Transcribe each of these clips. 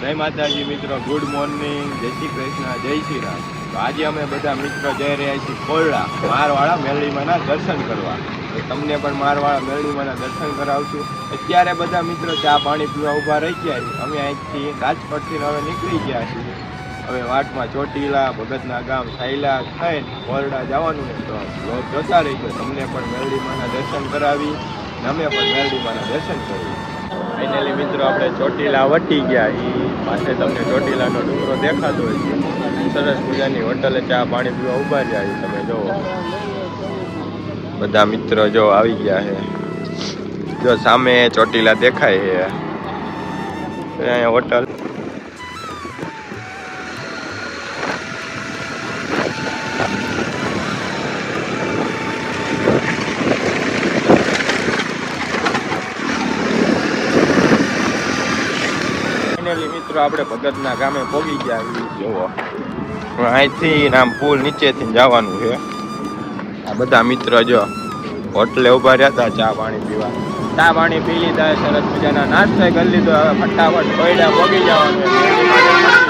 જય માતાજી મિત્રો ગુડ મોર્નિંગ જય શ્રી કૃષ્ણ, જય શ્રી રામ. તો આજે અમે બધા મિત્રો જઈ રહ્યા છીએ કોરડા મારવાળા મેરડીમાંના દર્શન કરવા. તમને પણ મારવાળા મેરડીમાંના દર્શન કરાવશું. અત્યારે બધા મિત્રો ચા પાણી પીવા ઊભા રહી ગયા છે. અમે અહીંથી રાજકોટથી હવે નીકળી ગયા છીએ. હવે વાટમાં ચોટીલા, ભગતના ગામ સાયલા થઈને કોરડા જવાનું તો લોક જોતા રહીશું તમને પણ મેરડીમાંના દર્શન કરાવી અમે પણ મેરડીમાંના દર્શન કરીએ. ફાઇનલી મિત્રો, આપણે ચોટીલા વટી ગયા. એ પાસે તમને ચોટીલાનો ડુંગરો દેખાતો હોય છે. સરસ મજાની હોટલે ચા પાણી પીવા ઊભા રહ્યા તમે જોવો બધા મિત્રો જો આવી ગયા છે. જો સામે ચોટીલા દેખાય છે. અહીંયા હોટલ ફાઇનલી મિત્રો આપણે ભગતના ગામે પહોંચી ગયા જોવો અહીંથી આમ પુલ નીચેથી જવાનું છે. આ બધા મિત્ર જો હોટલે ઊભા રહ્યા હતા ચા પાણી પીવા. ચા પાણી પી લીધા સરસ મજાના નાસ્તો કરી લીધો. હવે ફટાફટ કોયડા પગી જવાનું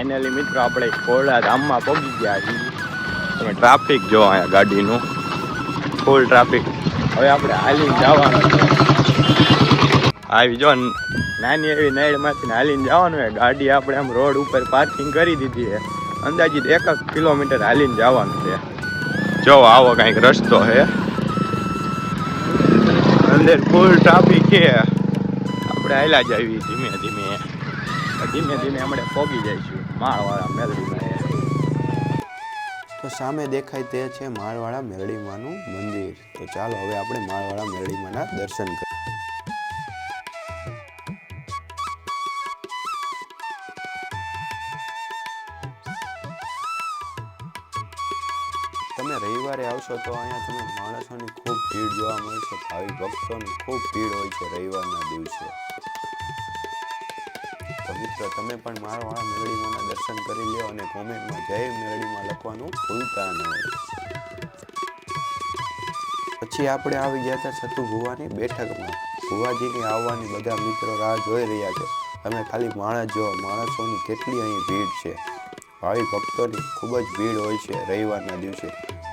ફાઇનલી મિત્રો, આપણે કોરડા ધામમાં પહોંચી ગયા છીએ. તમે ટ્રાફિક જો અહીંયા ગાડીનું. ફૂલ ટ્રાફિક હવે આપણે હાલીને જવાનું આવી જો નાની એવી નાઈડમાંથી હાલીને જવાનું હોય ગાડી આપણે આમ રોડ ઉપર પાર્કિંગ કરી દીધી છે. અંદાજિત એક કિલોમીટર હાલીને જવાનું છે. જો આવો કંઈક રસ્તો છે. અંદર ફૂલ ટ્રાફિક છે. આપણે હાલા જ આવી ધીમે ધીમે. ધીમે ધીમે આપણે પોગી જઈશું. માળવાળા મેલડીમાં તો સામે દેખાય તે છે માળવાળા મેરડીમાનું મંદિર. તો ચાલો હવે આપણે માળવાળા મેરડીમાના દર્શન કરીએ. તમે રવિવારે આવશો તો અહીંયા તમે માણસોની ખૂબ ભીડ જોવા મળશે, ભાવિ ભક્તોની ખૂબ ભીડ હોય છે રવિવારના દિવસે. તો તમે પણ માળવાળા મેળડીમાંના દર્શન કરી લ્યો અને કોમેન્ટમાં જય મેળડીમાં લખવાનું ભૂલતા નહીં. પછી આપણે આવી ગયા હતા સતુ ભુવાની બેઠકમાં. ભુવાજીની આવવાની બધા મિત્રો રાહ જોઈ રહ્યા છે. તમે ખાલી માણસ જો માણસોની કેટલી અહીં ભીડ છે? ભાવિ ભક્તોની ખૂબ જ ભીડ હોય છે રવિવારના દિવસે.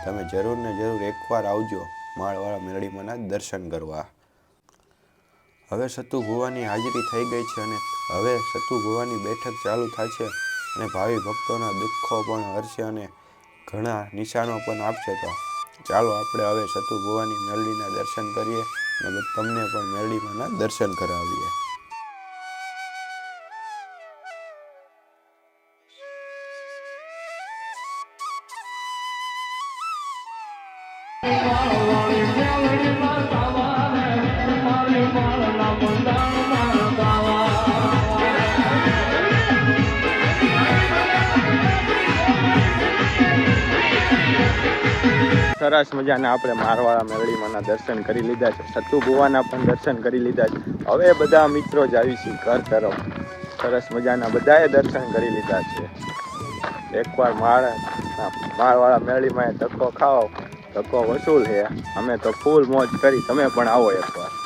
તમે જરૂર ને જરૂર એકવાર આવજો માળવાળા મેરડીમાંના દર્શન કરવા. હવે સતુ ભુવાની હાજરી થઈ ગઈ છે અને હવે સતુ ભુવાની બેઠક ચાલુ થશે અને ભાવિ ભક્તોના દુઃખો પણ હરશે અને ઘણા નિશાનો પણ આપશે. તો ચાલો આપણે હવે સતુ ભુવાની મેરડીના દર્શન કરીએ અને તમને પણ મેરડીમાંના દર્શન કરાવીએ. સરસ મજાના આપણે મારવાળા મેળીમાંના દર્શન કરી લીધા છે. સતુ ભુવાના પણ દર્શન કરી લીધા છે. હવે બધા મિત્રો જ આવીશું ઘર તરફ. સરસ મજાના બધાએ દર્શન કરી લીધા છે. એકવાર માળ મારવાળા મેરડીમાં ધક્કો ખાઓ. ધક્કો વસૂલ છે અમે તો ફૂલ મોજ કરી. તમે પણ આવો એકવાર.